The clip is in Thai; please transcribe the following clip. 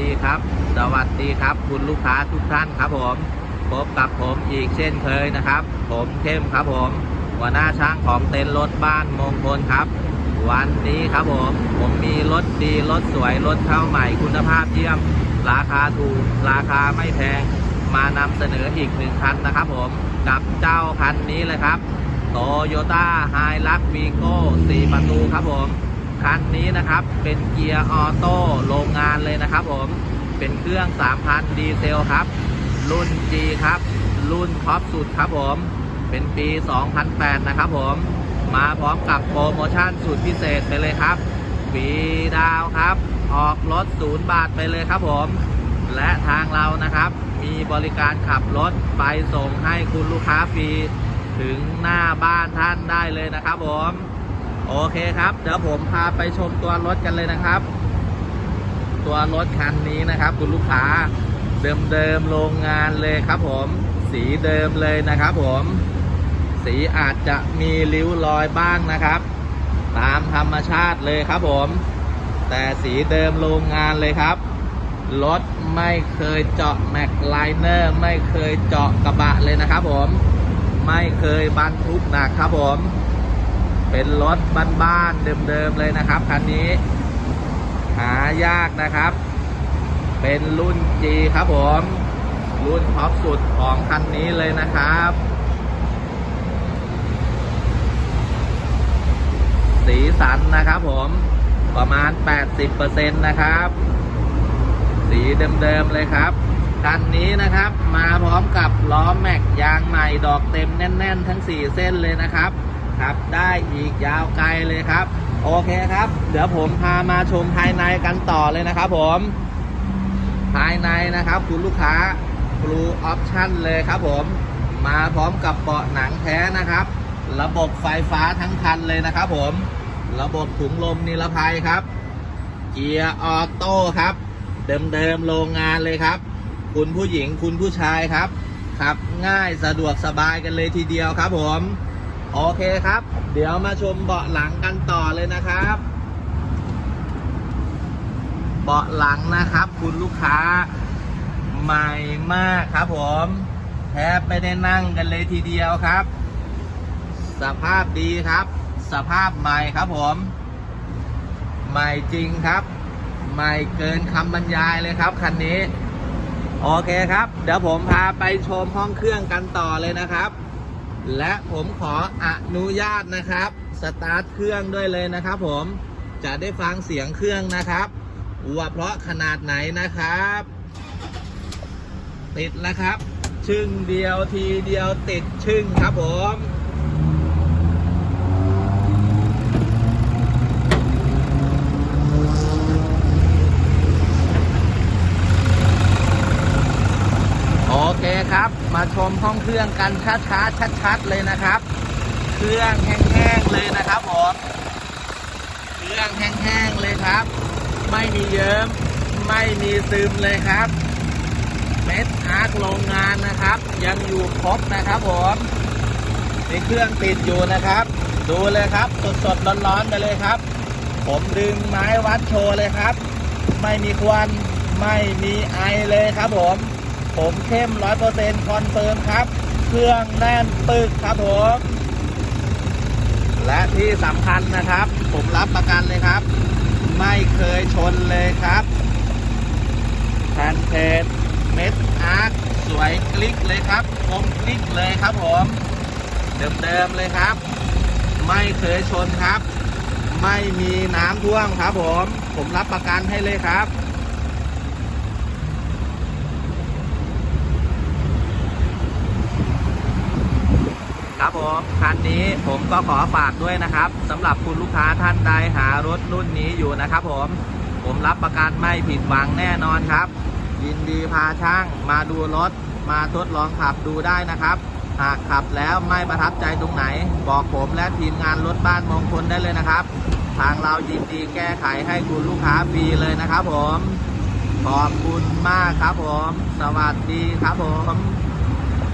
ดีครับ สวัสดีครับ คุณลูกค้าทุกท่านครับผมพบกับผมอีกเช่นเคยนะครับ ผมเข้มครับผม หัวหน้าช่างของเต็นท์รถบ้านมงคลครับ วันนี้ครับผม ผมมีรถดีรถสวยรถเข้าใหม่คุณภาพเยี่ยม ราคาถูกราคาไม่แพง มานำเสนออีกหนึ่งคันนะครับผม กับเจ้าคันนี้เลยครับโตโยต้าไฮลักวีโก้4ประตูครับผม คันนี้นะครับ เป็นเกียร์ออโต้โรงงานเลยนะครับผม เป็นเครื่อง 3,000 ดีเซลครับ รุ่น G ครับ รุ่นท็อปสุดครับผม เป็นปี 2008 นะครับผม มาพร้อมกับโปรโมชั่นสุดพิเศษไปเลยครับฟรีดาวครับ ออกรถศูนย์บาทไปเลยครับผม และทางเรานะครับ มีบริการขับรถไปส่งให้คุณลูกค้าฟรีถึงหน้าบ้านท่านได้เลยนะครับผม โอเคครับ เดี๋ยวผมพาไปชมตัวรถกันเลยนะครับ ตัวรถคันนี้นะครับ คุณลูกค้าเดิมๆโรงงานเลยครับผม สีเดิมเลยนะครับผม สีอาจจะมีริ้วรอยบ้างนะครับ ตามธรรมชาติเลยครับผม แต่สีเดิมโรงงานเลยครับ รถไม่เคยเจาะแม็กไลเนอร์ไม่เคยเจาะกระบะเลยนะครับผม ไม่เคยบรรทุกหนักครับผม เป็นรถบ้านๆเดิมๆเลยนะครับคันนี้ หายากนะครับ เป็นรุ่น G ครับผม รุ่นท็อปสุดของคันนี้เลยนะครับ สีสันนะครับผมประมาณ 80%นะครับ สีเดิมๆเลยครับคันนี้นะครับมาพร้อมกับล้อแม็กยางใหม่ดอกเต็มแน่น ๆ ทั้ง 4 เส้นเลยนะครับ ขับ ได้อีกยาวไกลเลยครับ โอเคครับ เดี๋ยวผมพามาชมภายในกันต่อเลยนะครับผม ภายในนะครับ คุณลูกค้า Blue Option เลยครับผม มาพร้อมกับเบาะหนังแท้นะครับ ระบบไฟฟ้าทั้งคันเลยนะครับผม ระบบถุงลมนิรภัยครับ เกียร์ออโต้ครับ เดิมๆโรงงานเลยครับ คุณผู้หญิงคุณผู้ชายครับขับง่ายสะดวกสบายกันเลยทีเดียวครับผม โอเคครับ เดี๋ยวมาชมเบาะหลังกันต่อเลยนะครับ เบาะหลังนะครับ คุณลูกค้าใหม่มากครับผมแทบไม่ได้นั่งกันเลยทีเดียวครับ สภาพดีครับ สภาพใหม่ครับผม ใหม่จริงครับ ใหม่เกินคำบรรยายเลยครับคันนี้ โอเคครับ เดี๋ยวผมพาไปชมห้องเครื่องกันต่อเลยนะครับ และผมขออนุญาตนะครับ สตาร์ทเครื่องด้วยเลยนะครับ ผมจะได้ฟังเสียงเครื่องนะครับว่าเพราะขนาดไหนนะครับ ติดแล้วครับ ชึ่งเดียวทีเดียวติดชึ่งครับผม โอ เคครับ มาชมห้องเครื่องกันช้าๆชัดๆเลยนะครับ เครื่องแห้งๆเลยนะครับผมเครื่องแห้งๆเลยครับ ไม่มีเยิ้มไม่มีซึมเลยครับเม็ดอาร์คโรงงานนะครับ ยังอยู่ครบนะครับผมในเครื่องติดอยู่นะครับ ดูเลยครับสดๆร้อนๆไปเลยครับ ผมดึงไม้วัดโชว์เลยครับ ไม่มีควันไม่มีไอเลยครับผม ผมเข้มร้อยเปอร์เซ็นต์คอนเฟิร์มครับ เครื่องแน่นปึกครับผม และที่สำคัญนะครับ ผมรับประกันเลยครับ ไม่เคยชนเลยครับแผ่นเพจเม็ดอาร์คสวยกลิกเลยครับคมกลิกเลยครับผม เดิมๆเลยครับ ไม่เคยชนครับ ไม่มีน้ำท่วมครับผม ผมรับประกันให้เลยครับ ครับผมคันนี้ผมก็ขอฝากด้วยนะครับสำหรับคุณลูกค้าท่านใดหารถรุ่นนี้อยู่นะครับผมผมรับประกันไม่ผิดหวังแน่นอนครับ ยินดีพาช่างมาดูรถ มาทดลองขับดูได้นะครับ หากขับแล้วไม่ประทับใจตรงไหน บอกผมและทีมงานรถบ้านมงคลได้เลยนะครับ ทางเรายินดีแก้ไขให้คุณลูกค้าฟรีเลยนะครับผมขอบคุณมากครับผม สวัสดีครับผม